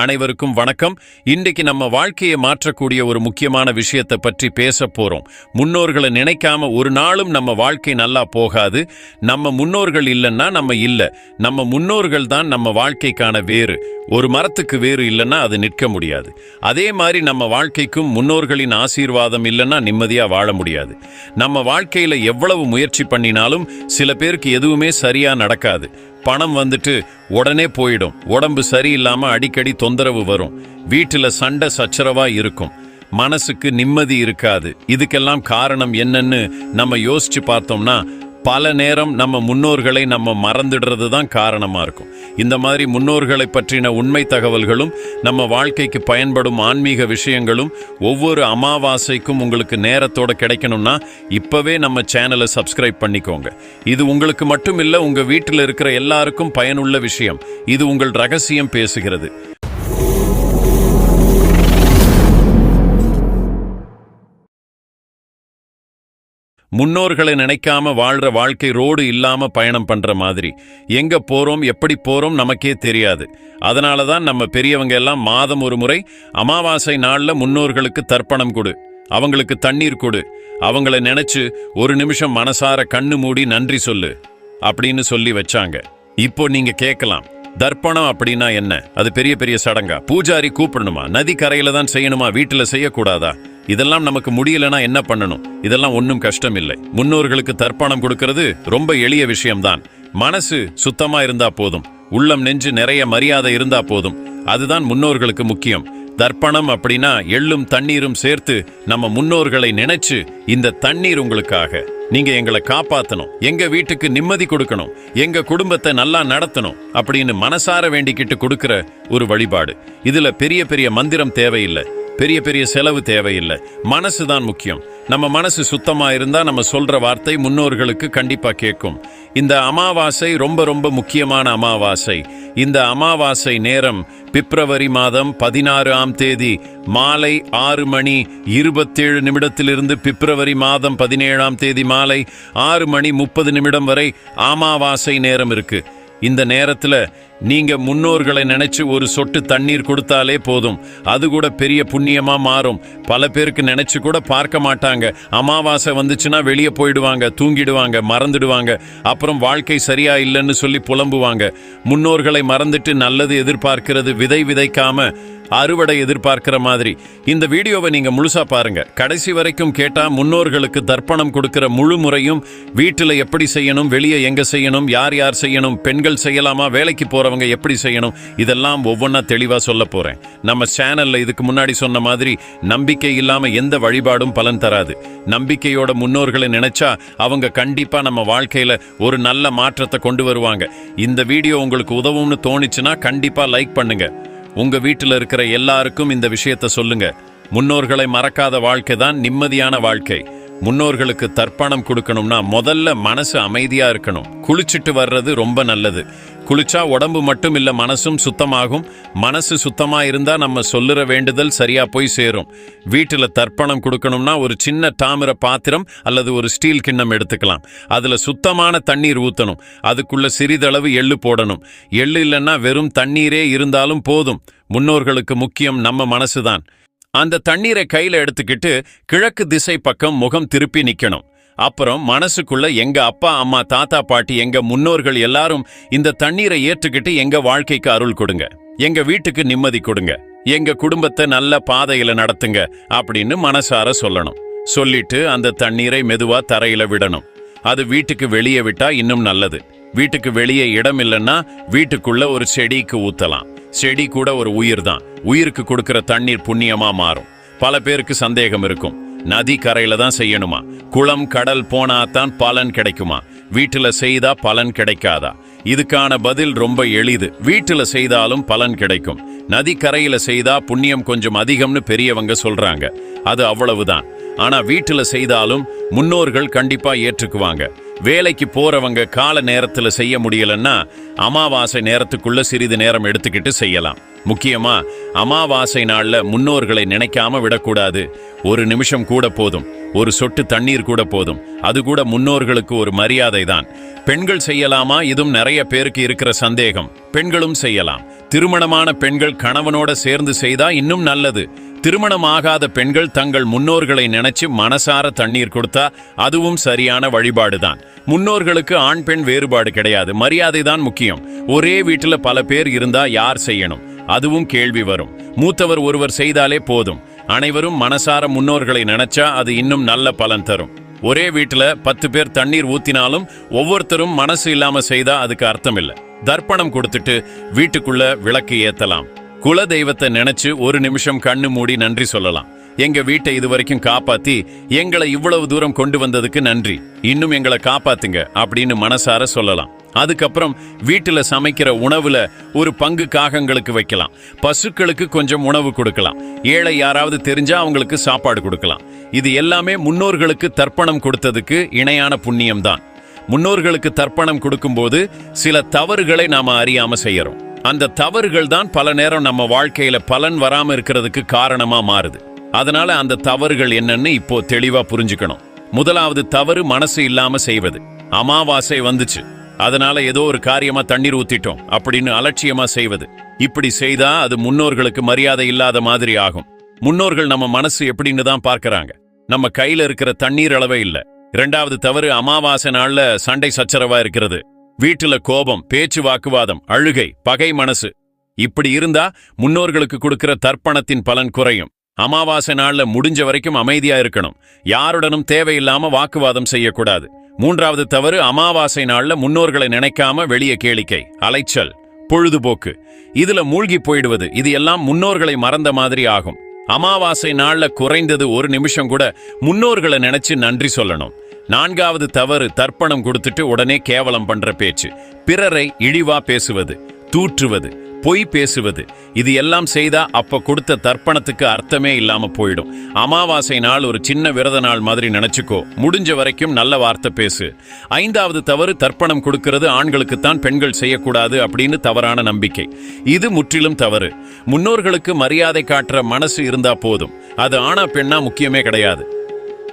அனைவருக்கும் வணக்கம். இன்றைக்கு நம்ம வாழ்க்கையை மாற்றக்கூடிய ஒரு முக்கியமான விஷயத்தை பற்றி பேச போறோம். முன்னோர்களை நினைக்காம ஒரு நாளும் நம்ம வாழ்க்கை நல்லா போகாது. நம்ம முன்னோர்கள் இல்லைன்னா நம்ம இல்லை. நம்ம முன்னோர்கள் தான் நம்ம வாழ்க்கைக்கான வேறு. ஒரு மரத்துக்கு வேறு இல்லைன்னா அது நிற்க முடியாது. அதே மாதிரி நம்ம வாழ்க்கைக்கும் முன்னோர்களின் ஆசீர்வாதம் இல்லைன்னா நிம்மதியா வாழ முடியாது. நம்ம வாழ்க்கையில எவ்வளவு முயற்சி பண்ணினாலும் சில பேருக்கு எதுவுமே சரியா நடக்காது. பணம் வந்துட்டு உடனே போயிடும். உடம்பு சரியில்லாம அடிக்கடி தொந்தரவு வரும். வீட்டுல சண்டை சச்சரவா இருக்கும். மனசுக்கு நிம்மதி இருக்காது. இதுக்கெல்லாம் காரணம் என்னன்னு நம்ம யோசிச்சு பார்த்தோம்னா பல நேரம் நம்ம முன்னோர்களை நம்ம மறந்துடுறது தான் காரணமா இருக்கும். இந்த மாதிரி முன்னோர்களை பற்றின உண்மை தகவல்களும் நம்ம வாழ்க்கைக்கு பயன்படும் ஆன்மீக விஷயங்களும் ஒவ்வொரு அமாவாசைக்கும் உங்களுக்கு நேரத்தோட கிடைக்கணும்னா இப்பவே நம்ம சேனலை சப்ஸ்கிரைப் பண்ணிக்கோங்க. இது உங்களுக்கு மட்டும் இல்ல உங்க வீட்டில் இருக்கிற எல்லாருக்கும் பயனுள்ள விஷயம். இது உங்கள் ரகசியம் பேசுகிறது. முன்னோர்களை நினைக்காம வாழ்ற வாழ்க்கை ரோடு இல்லாம பயணம் பண்ற மாதிரி. எங்க போறோம் எப்படி போறோம் நமக்கே தெரியாது. அதனால தான் நம்ம பெரியவங்க எல்லாம் மாதம் ஒரு முறை அமாவாசை நாள்ல முன்னோர்களுக்கு தர்ப்பணம் கொடு. அவங்களுக்கு தண்ணீர் கொடு. அவங்கள நினைச்சு ஒரு நிமிஷம் மனசார கண்ணு மூடி நன்றி சொல்லு. அப்படின்னு சொல்லி வச்சாங்க. இப்போ நீங்க கேட்கலாம் தர்ப்பணம் அப்படின்னா என்ன? அது பெரிய பெரிய சடங்கா? பூஜாரி கூப்பிடணுமா? நதி கரையில தான் செய்யணுமா? வீட்டுல செய்யக்கூடாதா? இதெல்லாம் நமக்கு முடியலனா என்ன பண்ணணும்? இதெல்லாம் ஒன்றும் கஷ்டம் இல்லை முன்னோர்களுக்கு தர்ப்பணம் கொடுக்கிறது ரொம்ப எளிய விஷயம்தான். மனசு சுத்தமா இருந்தா போதும். உள்ளம் நெஞ்சு நிறைய மரியாதை இருந்தா போதும். அதுதான் முன்னோர்களுக்கு முக்கியம். தர்ப்பணம் அப்படின்னா எள்ளும் தண்ணீரும் சேர்த்து நம்ம முன்னோர்களை நினைச்சு இந்த தண்ணீர் உங்களுக்காக. நீங்க எங்களை காப்பாத்தணும். எங்க வீட்டுக்கு நிம்மதி கொடுக்கணும். எங்க குடும்பத்தை நல்லா நடத்தணும் அப்படின்னு மனசார வேண்டிக்கிட்டு கொடுக்கிற ஒரு வழிபாடு. இதுல பெரிய பெரிய மந்திரம் தேவையில்லை. பெரிய பெரிய செலவு தேவையில்லை. மனசு தான் முக்கியம். நம்ம மனசு சுத்தமாக இருந்தால் நம்ம சொல்ற வார்த்தை முன்னோர்களுக்கு கண்டிப்பா கேட்கும். இந்த அமாவாசை ரொம்ப ரொம்ப முக்கியமான அமாவாசை. இந்த அமாவாசை நேரம் பிப்ரவரி மாதம் பதினாறு ஆம் தேதி மாலை ஆறு மணி இருபத்தேழு நிமிடத்திலிருந்து பிப்ரவரி மாதம் பதினேழாம் தேதி மாலை ஆறு மணி முப்பது நிமிடம் வரை அமாவாசை நேரம் இருக்கு. இந்த நேரத்துல நீங்க முன்னோர்களை நினைச்சு ஒரு சொட்டு தண்ணீர் கொடுத்தாலே போதும். அது கூட பெரிய புண்ணியமா மாறும். பல பேருக்கு நினைச்சு கூட பார்க்க மாட்டாங்க. அமாவாசை வந்துச்சுன்னா வெளியே போயிடுவாங்க தூங்கிடுவாங்க மறந்துடுவாங்க. அப்புறம் வாழ்க்கை சரியா இல்லைன்னு சொல்லி புலம்புவாங்க. முன்னோர்களை மறந்துட்டு நல்லது எதிர்பார்க்கிறது விதை விதைக்காம அறுவடை எதிர்பார்க்கிற மாதிரி. இந்த வீடியோவை நீங்க முழுசா பாருங்க. கடைசி வரைக்கும் கேட்டா முன்னோர்களுக்கு தர்ப்பணம் கொடுக்கிற முழு முறையும் வீட்டுல எப்படி செய்யணும் வெளியே எங்க செய்யணும் யார் யார் செய்யணும் பெண்கள் செய்யலாமா வேலைக்கு போறவங்க எப்படி செய்யணும்? இதெல்லாம் ஒவ்வொன்றா தெளிவா சொல்ல போறேன். நம்ம சேனலில் இதுக்கு முன்னாடி சொன்ன மாதிரி நம்பிக்கை இல்லாம எந்த வழிபாடும் பலன் தராது. நம்பிக்கையோட முன்னோர்களை நினைச்சா அவங்க கண்டிப்பா நம்ம வாழ்க்கையில ஒரு நல்ல மாற்றத்தை கொண்டு வருவாங்க. இந்த வீடியோ உங்களுக்கு உதவும்னு தோணுச்சுன்னா கண்டிப்பா லைக் பண்ணுங்க. உங்க வீட்டில் இருக்கிற எல்லாருக்கும் இந்த விஷயத்த சொல்லுங்க. முன்னோர்களை மறக்காத வாழ்க்கை தான் நிம்மதியான வாழ்க்கை. முன்னோர்களுக்கு தர்ப்பணம் கொடுக்கணும்னா முதல்ல மனசு அமைதியா இருக்கணும். குளிச்சுட்டு வர்றது ரொம்ப நல்லது. குளிச்சா உடம்பு மட்டும் இல்லை மனசும் சுத்தமாகும். மனசு சுத்தமா இருந்தா நம்ம சொல்லுற வேண்டுதல் சரியா போய் சேரும். வீட்டில் தர்ப்பணம் கொடுக்கணும்னா ஒரு சின்ன தாமிர பாத்திரம் அல்லது ஒரு ஸ்டீல் கிண்ணம் எடுத்துக்கலாம். அதுல சுத்தமான தண்ணீர் ஊற்றணும் அதுக்குள்ள சிறிதளவு எள்ளு போடணும். எள்ளு இல்லைன்னா வெறும் தண்ணீரே இருந்தாலும் போதும். முன்னோர்களுக்கு முக்கியம் நம்ம மனசுதான். அந்த தண்ணீரை கையில எடுத்துக்கிட்டு கிழக்கு திசை பக்கம் முகம் திருப்பி நிக்கணும். அப்புறம் மனசுக்குள்ள எங்க அப்பா அம்மா தாத்தா பாட்டி எங்க முன்னோர்கள் எல்லாரும் இந்த தண்ணீரை ஏற்றுக்கிட்டு எங்க வாழ்க்கைக்கு அருள் கொடுங்க. எங்க வீட்டுக்கு நிம்மதி கொடுங்க. எங்க குடும்பத்தை நல்ல பாதையில நடத்துங்க அப்படின்னு மனசார சொல்லணும். சொல்லிட்டு அந்த தண்ணீரை மெதுவா தரையில விடணும். அது வீட்டுக்கு வெளியே விட்டா இன்னும் நல்லது. வீட்டுக்கு வெளியே இடம் இல்லைன்னா வீட்டுக்குள்ள ஒரு செடிக்கு ஊத்தலாம். செடி கூட ஒரு உயிர் தான் உயிருக்கு கொடுக்கிற தண்ணீர் புண்ணியமா மாறும். பல பேருக்கு சந்தேகம் இருக்கும். நதி கரையில தான் செய்யணுமா? குளம் கடல் போனா தான் பலன் கிடைக்குமா? வீட்டுல செய்தா பலன் கிடைக்காதா? இதுக்கான பதில் ரொம்ப எளிது. வீட்டுல செய்தாலும் பலன் கிடைக்கும். நதி கரையில செய்தா புண்ணியம் கொஞ்சம் அதிகம்னு பெரியவங்க சொல்றாங்க. அது அவ்வளவுதான். ஆனா வீட்டுல செய்தாலும் முன்னோர்கள் கண்டிப்பா ஏற்றுக்குவாங்க. வேலைக்கு போறவங்க கால நேரத்துல செய்ய முடியலன்னா அமாவாசை நேரத்துக்குள்ள சிறிது நேரம் எடுத்துக்கிட்டு செய்யலாம். முக்கியமா அமாவாசை நாள்ல முன்னோர்களை நினைக்காம விடக்கூடாது. ஒரு நிமிஷம் கூட போதும். ஒரு சொட்டு தண்ணீர் கூட போதும். அது கூட முன்னோர்களுக்கு ஒரு மரியாதை தான் பெண்கள் செய்யலாமா? இதுவும் நிறைய பேருக்கு இருக்கிற சந்தேகம். பெண்களும் செய்யலாம். திருமணமான பெண்கள் கணவனோட சேர்ந்து செய்தா இன்னும் நல்லது. திருமணமாகாத பெண்கள் தங்கள் முன்னோர்களை நினைச்சு மனசார தண்ணீர் கொடுத்தா அதுவும் சரியான வழிபாடுதான். முன்னோர்களுக்கு ஆண் பெண் வேறுபாடு கிடையாது. மரியாதை தான் முக்கியம். ஒரே வீட்டில் பல பேர் இருந்தா யார் செய்யணும்? அதுவும் கேள்வி வரும். மூத்தவர் ஒருவர் செய்தாலே போதும். அனைவரும் மனசார முன்னோர்களை நினைச்சா அது இன்னும் நல்ல பலன் தரும். ஒரே வீட்டில் பத்து பேர் தண்ணீர் ஊத்தினாலும் ஒவ்வொருத்தரும் மனசு இல்லாம செய்தா அதுக்கு அர்த்தம் இல்லை. தர்ப்பணம் கொடுத்துட்டு வீட்டுக்குள்ள விளக்கு ஏத்தலாம். குல தெய்வத்தை நினைச்சு ஒரு நிமிஷம் கண்ணு மூடி நன்றி சொல்லலாம். எங்க வீட்டை இதுவரைக்கும் காப்பாத்தி எங்களை இவ்வளவு தூரம் கொண்டு வந்ததுக்கு நன்றி. இன்னும் எங்களை காப்பாத்துங்க அப்படின்னு மனசார சொல்லலாம். அதுக்கப்புறம் வீட்டுல சமைக்கிற உணவுல ஒரு பங்கு காகங்களுக்கு வைக்கலாம். பசுக்களுக்கு கொஞ்சம் உணவு கொடுக்கலாம். ஏழை யாராவது தெரிஞ்சா அவங்களுக்கு சாப்பாடு கொடுக்கலாம். இது எல்லாமே முன்னோர்களுக்கு தர்ப்பணம் கொடுத்ததுக்கு இணையான புண்ணியம் தான் முன்னோர்களுக்கு தர்ப்பணம் கொடுக்கும்போது சில தவறுகளை நாம அறியாம செய்யறோம். அந்த தவறுகள் தான் பல நேரம் நம்ம வாழ்க்கையில பலன் வராம இருக்கிறதுக்கு காரணமா மாறுது. அதனால அந்த தவறுகள் என்னன்னு இப்போ தெளிவா புரிஞ்சுக்கணும். முதலாவது தவறு மனசு இல்லாம செய்வது. அமாவாசை வந்துச்சு. அதனால ஏதோ ஒரு காரியமா தண்ணீர் ஊத்திட்டோம் அப்படின்னு அலட்சியமா செய்வது. இப்படி செய்தா அது முன்னோர்களுக்கு மரியாதை இல்லாத மாதிரி ஆகும். முன்னோர்கள் நம்ம மனசு எப்படின்னு தான் பார்க்கறாங்க. நம்ம கையில இருக்கிற தண்ணீர் அளவே இல்ல. இரண்டாவது தவறு அமாவாசை நாள்ல சண்டை சச்சரவா இருக்கிறது. வீட்டுல கோபம் பேச்சு வாக்குவாதம் அழுகை பகை மனசு. இப்படி இருந்தா முன்னோர்களுக்கு கொடுக்கிற தர்ப்பணத்தின் பலன் குறையும். அமாவாசை நாள்ல முடிஞ்ச வரைக்கும் அமைதியா இருக்கணும். யாருடனும் தேவையில்லாம வாக்குவாதம் செய்யக்கூடாது. மூன்றாவது தவறு அமாவாசை நாள்ல முன்னோர்களை நினைக்காம வெளிய கேளிக்கை அலைச்சல் பொழுதுபோக்கு. இதுல மூழ்கி போயிடுவது இது எல்லாம் முன்னோர்களை மறந்த மாதிரி ஆகும். அமாவாசை நாள்ல குறைந்தது ஒரு நிமிஷம் கூட முன்னோர்களை நினைச்சு நன்றி சொல்லணும். நான்காவது தவறு தர்ப்பணம் கொடுத்துட்டு உடனே கேவலம் பண்ற பேச்சு. பிறரை இழிவா பேசுவது தூற்றுவது பொய் பேசுவது இது எல்லாம் செய்தா அப்ப கொடுத்த தர்ப்பணத்துக்கு அர்த்தமே இல்லாம போயிடும். அமாவாசை நாள் ஒரு சின்ன விரத நாள் மாதிரி நினைச்சுக்கோ. முடிஞ்ச வரைக்கும் நல்ல வார்த்தை பேசு. ஐந்தாவது தவறு தர்ப்பணம் கொடுக்கிறது ஆண்களுக்குத்தான் பெண்கள் செய்யக்கூடாது அப்படின்னு தவறான நம்பிக்கை. இது முற்றிலும் தவறு. முன்னோர்களுக்கு மரியாதை காட்டுற மனசு இருந்தா போதும். அது ஆணா பெண்ணா முக்கியமே கிடையாது.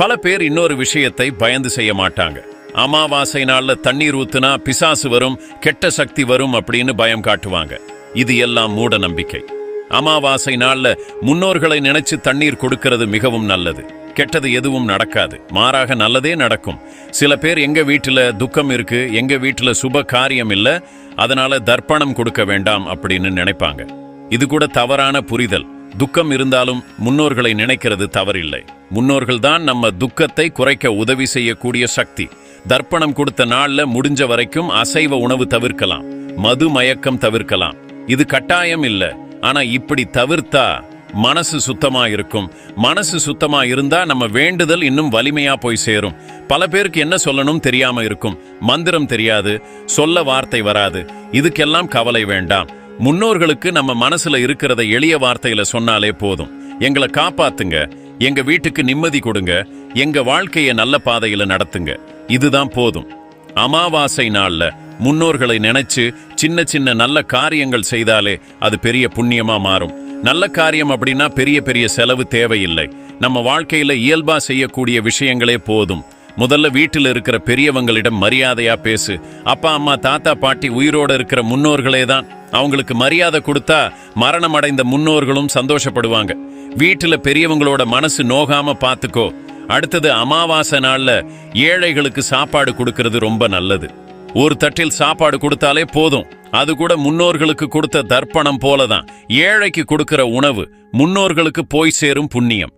பல பேர் இன்னொரு விஷயத்தை பயந்து செய்ய மாட்டாங்க. அமாவாசை நாள்ல தண்ணீர் ஊத்துனா பிசாசு வரும் கெட்ட சக்தி வரும் அப்படின்னு பயம் காட்டுவாங்க. இது எல்லாம் மூட நம்பிக்கை. அமாவாசை நாள்ல முன்னோர்களை நினைச்சு தண்ணீர் கொடுக்கிறது மிகவும் நல்லது. கெட்டது எதுவும் நடக்காது. மாறாக நல்லதே நடக்கும். சில பேர் எங்க வீட்டுல துக்கம் இருக்கு எங்க வீட்டுல சுப காரியம் இல்ல அதனால தர்ப்பணம் கொடுக்க வேண்டாம் அப்படின்னு நினைப்பாங்க. இது கூட தவறான புரிதல். துக்கம் இருந்தாலும் முன்னோர்களை நினைக்கிறது தவறில்லை. முன்னோர்கள்தான் நம்ம துக்கத்தை குறைக்க உதவி செய்யக்கூடிய சக்தி. தர்ப்பணம் கொடுத்த நாள்ல முடிஞ்ச வரைக்கும் அசைவ உணவு தவிர்க்கலாம். மது மயக்கம் தவிர்க்கலாம். இது கட்டாயம் இல்ல. ஆனா இப்படி தவிர்த்தா மனசு சுத்தமா இருக்கும் மனசு சுத்தமா இருந்தா நம்ம வேண்டுதல் இன்னும் வலிமையா போய் சேரும். பல பேருக்கு என்ன சொல்லணும் தெரியாம இருக்கும். மந்திரம் தெரியாது. சொல்ல வார்த்தை வராது. இதுக்கெல்லாம் கவலை வேண்டாம். முன்னோர்களுக்கு நம்ம மனசுல இருக்கிறத எளிய வார்த்தையில சொன்னாலே போதும். எங்களை காப்பாத்துங்க. எங்க வீட்டுக்கு நிம்மதி கொடுங்க. எங்க வாழ்க்கைய நல்ல பாதையில நடத்துங்க. இதுதான் போதும். அமாவாசை நாள்ல முன்னோர்களை நினைச்சு சின்ன சின்ன நல்ல காரியங்கள் செய்தாலே அது பெரிய புண்ணியமா மாறும். நல்ல காரியம் அப்படின்னா பெரிய பெரிய செலவு தேவையில்லை. நம்ம வாழ்க்கையில இயல்பா செய்யக்கூடிய விஷயங்களே போதும். முதல்ல வீட்டில் இருக்கிற பெரியவங்களிடம் மரியாதையா பேசு. அப்பா அம்மா தாத்தா பாட்டி உயிரோட இருக்கிற முன்னோர்களே தான். அவங்களுக்கு மரியாதை கொடுத்தா மரணம் அடைந்த முன்னோர்களும் சந்தோஷப்படுவாங்க. வீட்டுல பெரியவங்களோட மனசு நோகாம பாத்துக்கோ. அடுத்தது அமாவாசை நாள்ல ஏழைகளுக்கு சாப்பாடு கொடுக்கறது ரொம்ப நல்லது. ஒரு தட்டில் சாப்பாடு கொடுத்தாலே போதும். அது கூட முன்னோர்களுக்கு கொடுத்த தர்ப்பணம் போலதான். ஏழைக்கு கொடுக்கிற உணவு முன்னோர்களுக்கு போய் சேரும் புண்ணியம்.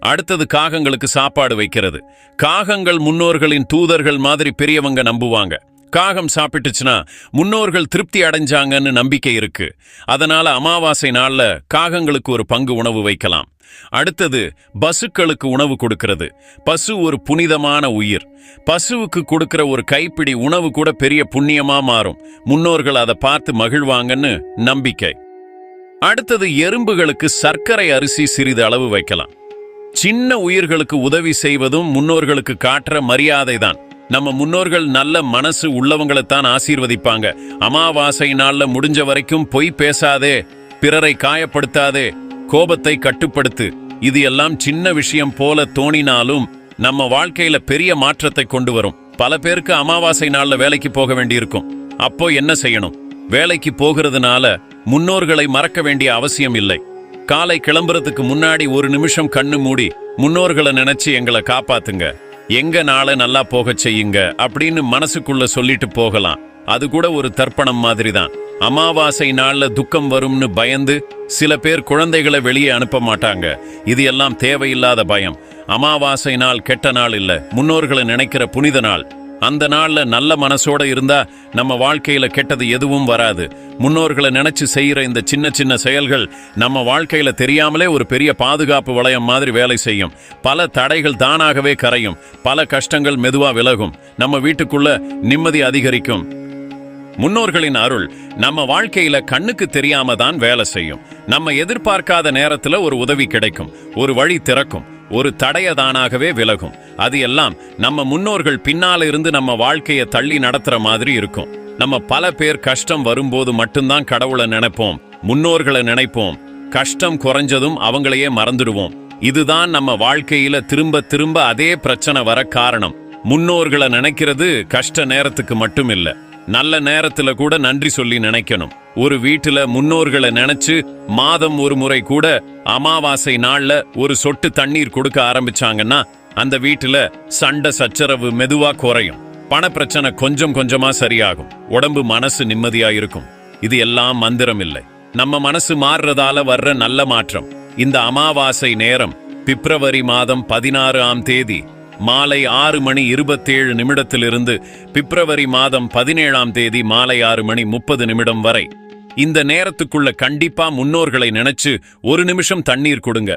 அடுத்தது காகங்களுக்கு சாப்பாடு வைக்கிறது. காகங்கள் முன்னோர்களின் தூதர்கள் மாதிரி பெரியவங்க நம்புவாங்க. காகம் சாப்பிட்டுச்சுன்னா முன்னோர்கள் திருப்தி அடைஞ்சாங்கன்னு நம்பிக்கை இருக்கு. அதனால அமாவாசை நாள்ல காகங்களுக்கு ஒரு பங்கு உணவு வைக்கலாம். அடுத்தது பசுக்களுக்கு உணவு கொடுக்கிறது. பசு ஒரு புனிதமான உயிர். பசுவுக்கு கொடுக்கிற ஒரு கைப்பிடி உணவு கூட பெரிய புண்ணியமா மாறும். முன்னோர்கள் அதை பார்த்து மகிழ்வாங்கன்னு நம்பிக்கை. அடுத்தது எறும்புகளுக்கு சர்க்கரை அரிசி சிறிது அளவு வைக்கலாம். சின்ன உயிர்களுக்கு உதவி செய்வதும் முன்னோர்களுக்கு காட்டுற மரியாதை தான் நம்ம முன்னோர்கள் நல்ல மனசு உள்ளவங்களைத்தான் ஆசீர்வதிப்பாங்க. அமாவாசை நாள்ல முடிஞ்ச வரைக்கும் பொய் பேசாதே பிறரை காயப்படுத்தாதே கோபத்தை கட்டுப்படுத்து. இது எல்லாம் சின்ன விஷயம் போல தோணினாலும் நம்ம வாழ்க்கையில பெரிய மாற்றத்தை கொண்டு வரும். பல பேருக்கு அமாவாசை நாள்ல வேலைக்கு போக வேண்டியிருக்கும். அப்போ என்ன செய்யணும்? வேலைக்கு போகிறதுனால முன்னோர்களை மறக்க வேண்டிய அவசியம் இல்லை. காலை கிளம்புறதுக்கு முன்னாடி ஒரு நிமிஷம் கண்ணு மூடி முன்னோர்களை நினைச்சு எங்களை காப்பாத்துங்க. எங்க நாளை நல்லா போகச் செய்யுங்க அப்படின்னு மனசுக்குள்ள சொல்லிட்டு போகலாம். அது கூட ஒரு தர்ப்பணம் மாதிரி தான் அமாவாசை நாள்ல துக்கம் வரும்னு பயந்து சில பேர் குழந்தைகளை வெளியே அனுப்ப மாட்டாங்க. இது எல்லாம் தேவையில்லாத பயம். அமாவாசை நாள் கெட்ட நாள் இல்ல. முன்னோர்களை நினைக்கிற புனித நாள். அந்த நாள்ல நல்ல மனசோட இருந்தா நம்ம வாழ்க்கையில கெட்டது எதுவும் வராது. முன்னோர்களை நினைச்சு செய்யற இந்த சின்ன சின்ன செயல்கள் நம்ம வாழ்க்கையில தெரியாமலே ஒரு பெரிய பாதுகாப்பு வளையம் மாதிரி வேலை செய்யும். பல தடைகள் தானாகவே கரையும். பல கஷ்டங்கள் மெதுவா விலகும். நம்ம வீட்டுக்குள்ள நிம்மதி அதிகரிக்கும். முன்னோர்களின் அருள் நம்ம வாழ்க்கையில கண்ணுக்கு தெரியாம தான் வேலை செய்யும். நம்ம எதிர்பார்க்காத நேரத்துல ஒரு உதவி கிடைக்கும். ஒரு வழி திறக்கும். ஒரு தடையதானாகவே விலகும். அது எல்லாம் நம்ம முன்னோர்கள் பின்னால இருந்து நம்ம வாழ்க்கையை தள்ளி நடத்துற மாதிரி இருக்கும். நம்ம பல பேர் கஷ்டம் வரும்போது மட்டும்தான் கடவுளை நினைப்போம் முன்னோர்களை நினைப்போம். கஷ்டம் குறைஞ்சதும் அவங்களையே மறந்துடுவோம். இதுதான் நம்ம வாழ்க்கையில திரும்ப திரும்ப அதே பிரச்சனை வர காரணம். முன்னோர்களை நினைக்கிறது கஷ்ட நேரத்துக்கு மட்டும் இல்ல நல்ல நேரத்துல கூட நன்றி சொல்லி நினைக்கணும். ஒரு வீட்டுல முன்னோர்களை நினைச்சு மாதம் ஒரு முறை கூட அமாவாசை நாள்ல ஒரு சொட்டு தண்ணீர் கொடுக்க ஆரம்பிச்சாங்கன்னா அந்த வீட்டுல சண்டை சச்சரவு மெதுவா குறையும். பண பிரச்சனை கொஞ்சம் கொஞ்சமா சரியாகும். உடம்பு மனசு நிம்மதியா இருக்கும். இது எல்லாம் மந்திரம் இல்லை. நம்ம மனசு மாறுறதால வர்ற நல்ல மாற்றம். இந்த அமாவாசை நேரம் பிப்ரவரி மாதம் பதினாறு ஆம் தேதி மாலை ஆறு மணி இருபத்தேழு நிமிடத்திலிருந்து பிப்ரவரி மாதம் பதினேழாம் தேதி மாலை ஆறு மணி முப்பது நிமிடம் வரை. இந்த நேரத்துக்குள்ள கண்டிப்பா முன்னோர்களை நினைச்சு ஒரு நிமிஷம் தண்ணீர் கொடுங்க.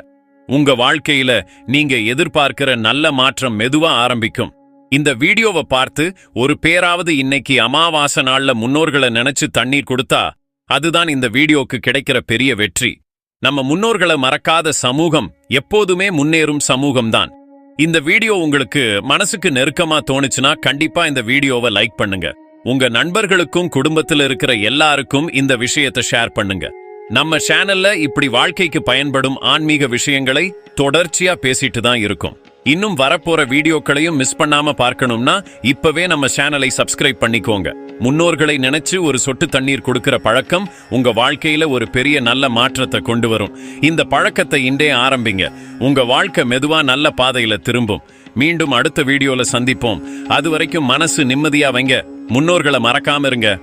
உங்க வாழ்க்கையில நீங்க எதிர்பார்க்கிற நல்ல மாற்றம் மெதுவா ஆரம்பிக்கும். இந்த வீடியோவை பார்த்து ஒரு பேராவது இன்னைக்கு அமாவாசை நாள்ல முன்னோர்களை நினைச்சு தண்ணீர் கொடுத்தா அதுதான் இந்த வீடியோக்கு கிடைக்கிற பெரிய வெற்றி. நம்ம முன்னோர்களை மறக்காத சமூகம் எப்போதுமே முன்னேறும் சமூகம்தான். இந்த வீடியோ உங்களுக்கு மனசுக்கு நெருக்கமா தோணுச்சுன்னா கண்டிப்பா இந்த வீடியோவை லைக் பண்ணுங்க. உங்க நண்பர்களுக்கும் குடும்பத்தில் இருக்கிற எல்லாருக்கும் இந்த விஷயத்தை ஷேர் பண்ணுங்க. நம்ம சேனல்ல இப்படி வாழ்க்கைக்கு பயன்படும் ஆன்மீக விஷயங்களை தொடர்ச்சியா பேசிட்டு தான் இருக்கும். இன்னும் வரப்போற வீடியோக்களையும் மிஸ் பண்ணாம பார்க்கணும்னா இப்பவே நம்ம சேனலை சப்ஸ்கிரைப் பண்ணிக்கோங்க. முன்னோர்களை நினைச்சு ஒரு சொட்டு தண்ணீர் கொடுக்கிற பழக்கம் உங்க வாழ்க்கையில ஒரு பெரிய நல்ல மாற்றத்தை கொண்டு வரும். இந்த பழக்கத்தை இன்றே ஆரம்பிங்க. உங்க வாழ்க்கை மெதுவா நல்ல பாதையில திரும்பும். மீண்டும் அடுத்த வீடியோல சந்திப்போம். அது வரைக்கும் மனசு நிம்மதியா வைங்க. முன்னோர்களை மறக்காம இருங்க.